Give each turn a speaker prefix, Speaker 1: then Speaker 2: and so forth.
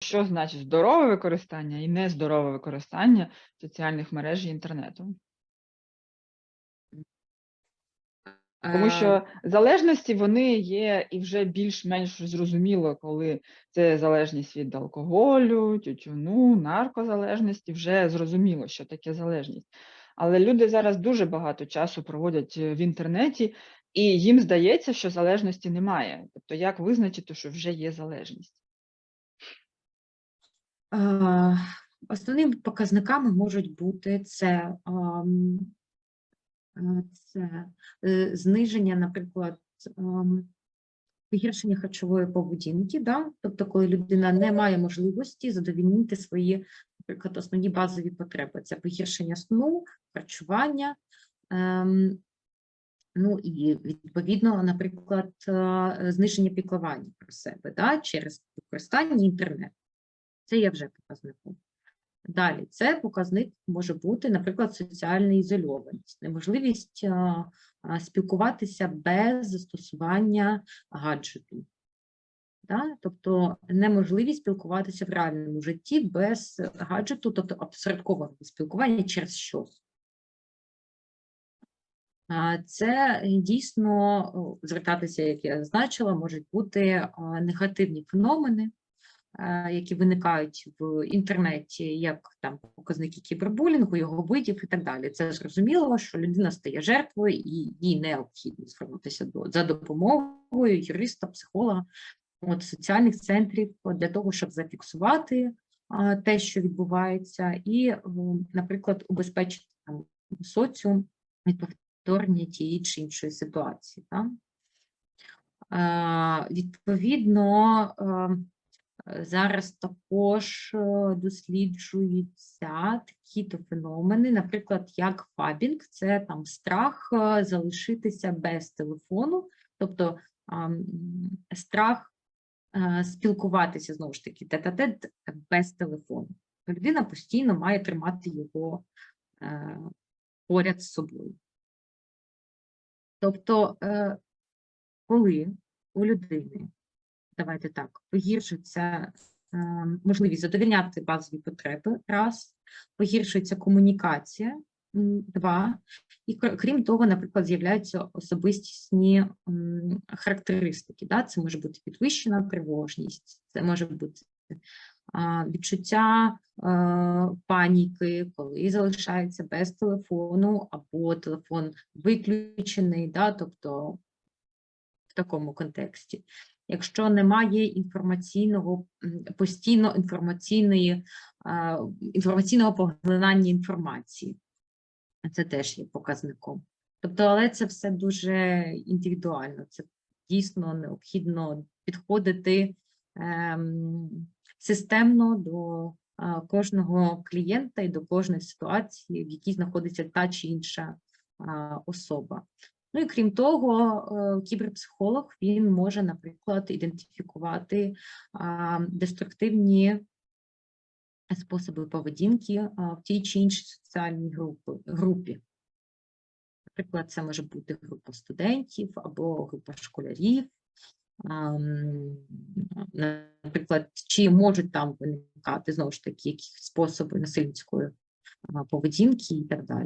Speaker 1: що значить здорове використання і нездорове використання соціальних мереж і інтернету. Тому
Speaker 2: Е,
Speaker 1: що залежності вони є і вже більш-менш зрозуміло, коли це залежність від алкоголю, тютюну, наркозалежності, вже зрозуміло, що таке залежність. Але люди зараз дуже багато часу проводять е, в інтернеті, і їм здається, що залежності немає. Тобто, як визначити, що вже є залежність?
Speaker 2: Е, Основними показниками можуть бути це, е, це е, зниження, наприклад, погіршення харчової поведінки, да? тобто, коли людина не має можливості задовільнити свої, наприклад, основні базові потреби. Це погіршення сну, харчування. ем, Ну і відповідно, наприклад, зниження піклування про себе да? через використання інтернету. Це є вже показником. Далі, це показник може бути, наприклад, соціальна ізольованість, неможливість а, а, спілкуватися без застосування гаджету. Да? Тобто неможливість спілкуватися в реальному житті без гаджету, тобто опосередкованого спілкування через щось. Це дійсно звертатися, як я зазначила, можуть бути негативні феномени, які виникають в інтернеті, як там показники кібербулінгу, його видів і так далі. Це зрозуміло, що людина стає жертвою і їй необхідно звернутися до за допомогою юриста, психолога, от соціальних центрів для того, щоб зафіксувати а, те, що відбувається, і, наприклад, убезпечити там соціум від повторення тієї чи іншої ситуації. Так? Е, Відповідно, е, Зараз також е, досліджуються такі-то феномени, наприклад, як фабінг, це там страх е, залишитися без телефону, тобто страх е, спілкуватися знову ж таки тет-а-тет без телефону. Людина постійно має тримати його поряд з собою. Тобто, коли у людини давайте так, погіршується е, можливість задовільняти базові потреби, раз, погіршується комунікація, два, і крім того, наприклад, з'являються особистісні характеристики. Да? Це може бути підвищена тривожність, це може бути відчуття е, паніки, коли залишається без телефону, або телефон виключений, да? тобто в такому контексті. Якщо немає інформаційного постійно інформаційної інформаційного поглинання інформації, це теж є показником. Тобто, але це все дуже індивідуально. Це дійсно необхідно підходити ем, системно до кожного клієнта і до кожної ситуації, в якій знаходиться та чи інша особа. Ну і крім того, е, кіберпсихолог він може, наприклад, ідентифікувати деструктивні способи поведінки в тій чи іншій соціальній групі. Наприклад, це може бути група студентів або група школярів. Наприклад, чи можуть там виникати знову ж таки якісь способи насильницької поведінки і так далі.